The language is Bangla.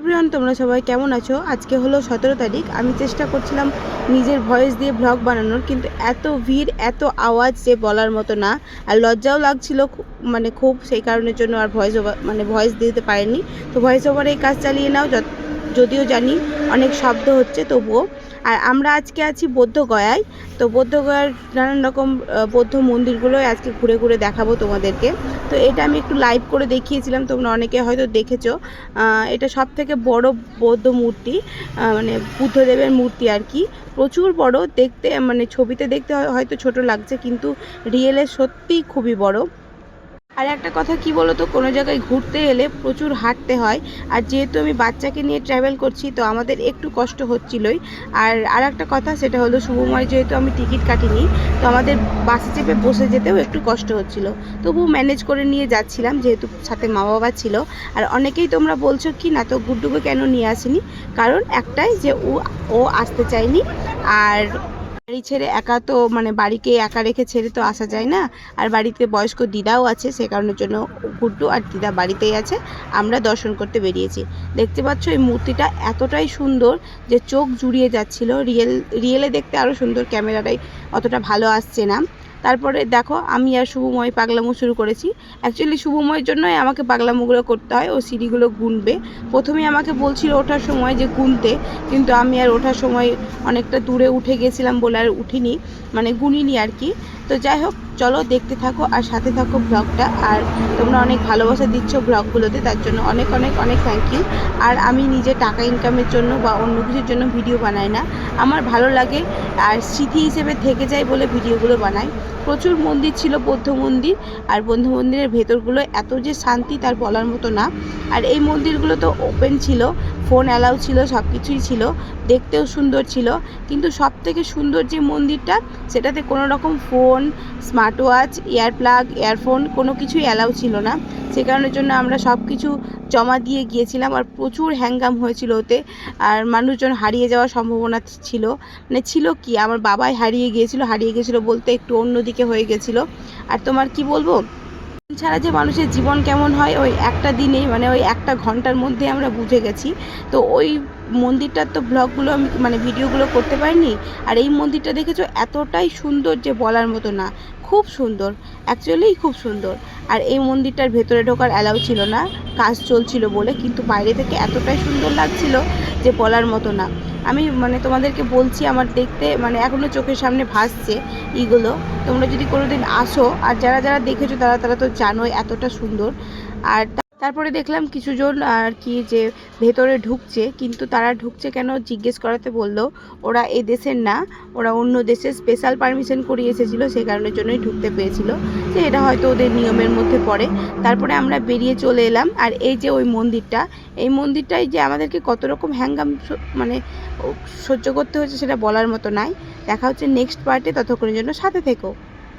এভরিওয়ান তোমরা সবাই কেমন আছো? আজকে হলো সতেরো তারিখ। আমি চেষ্টা করছিলাম নিজের ভয়েস দিয়ে ব্লগ বানানোর, কিন্তু এত ভিড়, এত আওয়াজ যে বলার মতো না। আর লজ্জাও লাগছিল মানে খুব, সেই কারণের জন্য আর ভয়েস ওভার মানে ভয়েস দিতে পারেনি। তো ভয়েস ওভার এই কাজ চালিয়ে নাও, যত- যদিও জানি অনেক শব্দ হচ্ছে তবুও। আর আমরা আজকে আছি বৌদ্ধগয়ায়, তো বৌদ্ধগয়ার নানান রকম বৌদ্ধ মন্দিরগুলোই আজকে ঘুরে ঘুরে দেখাবো তোমাদেরকে। তো এটা আমি একটু লাইভ করে দেখিয়েছিলাম, তোমরা অনেকে হয়তো দেখেছ। এটা সব থেকে বড় বৌদ্ধ মূর্তি মানে বুদ্ধদেবের মূর্তি আর কি। প্রচুর বড়, দেখতে মানে ছবিতে দেখতে হয়- হয়তো ছোট লাগছে, কিন্তু রিয়েলে সত্যিই খুবই বড়। আর একটা কথা, কি বলো তো কোনো জায়গায় ঘুরতে এলে প্রচুর হাঁটতে হয়। আর যেহেতু আমি বাচ্চাকে নিয়ে ট্রাভেল করছি, তো আমাদের একটু কষ্ট হচ্ছিলই। আর আর একটা কথা, সেটা হলো, শুভময় যেহেতু আমি টিকিট কাটিনি, তো আমাদের বাসে চেপে বসে যেতেও একটু কষ্ট হচ্ছিল। তবু ম্যানেজ করে নিয়ে যাচ্ছিলাম, যেহেতু সাথে মা বাবা ছিল। আর অনেকেই তোমরা বলছো কি, না তো গুড্ডুকে কেন নিয়ে আসিনি? কারণ একটাই যে ও ও আসতে চায়নি। আর বাড়ি ছেড়ে একা তো মানে বাড়িকে একা রেখে ছেড়ে তো আসা যায় না। আর বাড়িতে বয়স্ক দিদাও আছে, সে কারণের জন্য গুড্ডু আর দিদা বাড়িতেই আছে। আমরা দর্শন করতে বেরিয়েছি। দেখতে পাচ্ছ এই মূর্তিটা এতটাই সুন্দর যে চোখ জুড়িয়ে যাচ্ছিল। রিয়েল, রিয়েলে দেখতে আরও সুন্দর। ক্যামেরাটাই অতটা ভালো আসছে না। তারপরে দেখো, আমি আর শুভময় পাগলামো শুরু করেছি। অ্যাকচুয়ালি শুভময়ের জন্যই আমাকে পাগলামোগুলো করতে হয়, ও সিঁড়িগুলো গুনবে। প্রথমে আমাকে বলছিল ওঠার সময় যে গুনতে, কিন্তু আমি আর ওঠার সময় অনেকটা দূরে উঠে গেছিলাম বলে আর উঠিনি মানে গুনিনি আর কি। তো যাই হোক, চলো দেখতে থাকো আর সাথে থাকো ব্লগটা, আর তোমরা অনেক ভালোবাসা দিচ্ছ ব্লগগুলোতে, তার জন্য অনেক অনেক অনেক থ্যাংক ইউ আর আমি নিজে টাকা ইনকামের জন্য বা অন্য কিছুর জন্য ভিডিও বানাই না। আমার ভালো লাগে আর স্মৃতি হিসেবে থেকে যায় বলে ভিডিওগুলো বানাই। প্রচুর মন্দির ছিল বৌদ্ধ মন্দির আর বৌদ্ধ মন্দিরের ভেতরগুলো এত যে শান্তি তার বলার মতো না। আর এই মন্দিরগুলো তো ওপেন ছিল ফোন অ্যালাউ ছিল সব কিছুই ছিল, দেখতেও সুন্দর ছিল। কিন্তু সব থেকে সুন্দর যে মন্দিরটা, সেটাতে কোনো রকম phone smart watch ear plug earphone কোনো কিছুই অ্যালাউ ছিল না। সে কারণের জন্য আমরা সব কিছু জমা দিয়ে গিয়েছিলাম আর প্রচুর হ্যাঙ্গাম হয়েছিল ওতে। আর মানুষজন হারিয়ে যাওয়ার সম্ভাবনা ছিল। মানে ছিল কি, আমার বাবাই হারিয়ে গিয়েছিল হারিয়ে গিয়েছিল বলতে একটু অন্যদিকে হয়ে গেছিল। আর তোমার কি বলব? ছাড়া যে মানুষের জীবন কেমন হয়, ওই একটা দিনেই মানে ওই একটা ঘণ্টার মধ্যে আমরা বুঝে গেছি। তো ওই মন্দিরটার তো ব্লগগুলো আমি মানে ভিডিওগুলো করতে পারিনি। আর এই মন্দিরটা দেখেছ? এতটাই সুন্দর যে বলার মতো না। খুব সুন্দর। অ্যাকচুয়ালি খুব সুন্দর। আর এই মন্দিরটার ভেতরে ঢোকার অ্যালাউ ছিল না। কাজ চলছিল বলে। কিন্তু বাইরে থেকে এতটাই সুন্দর লাগছিল যে বলার মতো না। আমি মানে তোমাদেরকে বলছি, আমার দেখতে মানে এখনও চোখের সামনে ভাসছে ইগুলো তোমরা যদি কোনোদিন আসো, আর যারা যারা দেখেছ তারা তারা তো জানোই এতটা সুন্দর। আর তারপরে দেখলাম কিছুজন আর কি যে ভেতরে ঢুকছে, কিন্তু তারা ঢুকছে কেন জিজ্ঞেস করাতে বলল, ওরা এ দেশের না, ওরা অন্য দেশের স্পেশাল পারমিশন করিয়ে এসেছিল সেই কারণের জন্যই ঢুকতে পেরেছিল যে এটা হয়তো ওদের নিয়মের মধ্যে পড়ে। তারপরে আমরা বেরিয়ে চলে এলাম, আর এই যে ওই মন্দিরটা, এই মন্দিরটাই যে আমাদেরকে কত রকম হ্যাঙ্গাম মানে সহ্য করতে হয়েছে সেটা বলার মতো নাই। দেখা হচ্ছে নেক্সট পার্টে ততক্ষণের জন্য সাথে থেকো।